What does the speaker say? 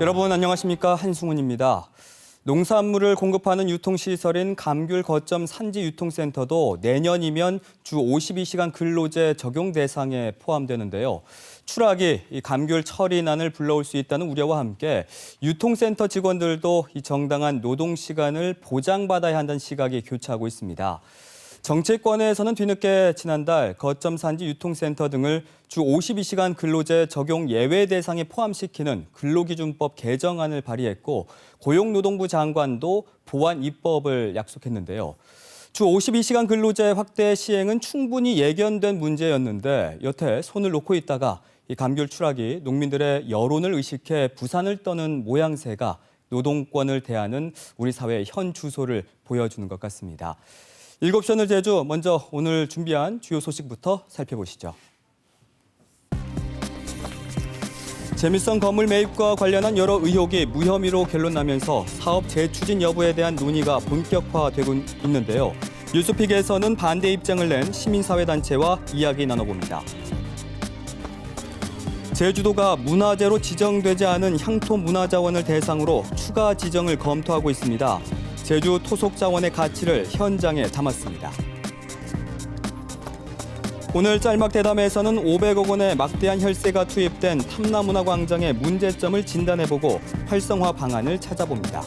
여러분 안녕하십니까 한승훈입니다. 농산물을 공급하는 유통시설인 감귤 거점 산지 유통센터도 내년이면 주 52시간 근로제 적용 대상에 포함되는데요. 추락이 이 감귤 처리난을 불러올 수 있다는 우려와 함께 유통센터 직원들도 이 정당한 노동 시간을 보장받아야 한다는 시각이 교차하고 있습니다. 정치권에서는 뒤늦게 지난달 거점 산지 유통센터 등을 주 52시간 근로제 적용 예외 대상에 포함시키는 근로기준법 개정안을 발의했고 고용노동부 장관도 보완 입법을 약속했는데요. 주 52시간 근로제 확대 시행은 충분히 예견된 문제였는데 여태 손을 놓고 있다가 이 감귤 추락이 농민들의 여론을 의식해 부산을 떠는 모양새가 노동권을 대하는 우리 사회의 현 주소를 보여주는 것 같습니다. 일곱 시오늘 제주 먼저 오늘 준비한 주요 소식부터 살펴보시죠. 재밀성 건물 매입과 관련한 여러 의혹이 무혐의로 결론나면서 사업 재추진 여부에 대한 논의가 본격화되고 있는데요. 뉴스픽에서는 반대 입장을 낸 시민사회단체와 이야기 나눠봅니다. 제주도가 문화재로 지정되지 않은 향토 문화자원을 대상으로 추가 지정을 검토하고 있습니다. 제주 토속자원의 가치를 현장에 담았습니다. 오늘 짤막 대담에서는 500억 원의 막대한 혈세가 투입된 탐나문화 광장의 문제점을 진단해보고 활성화 방안을 찾아봅니다.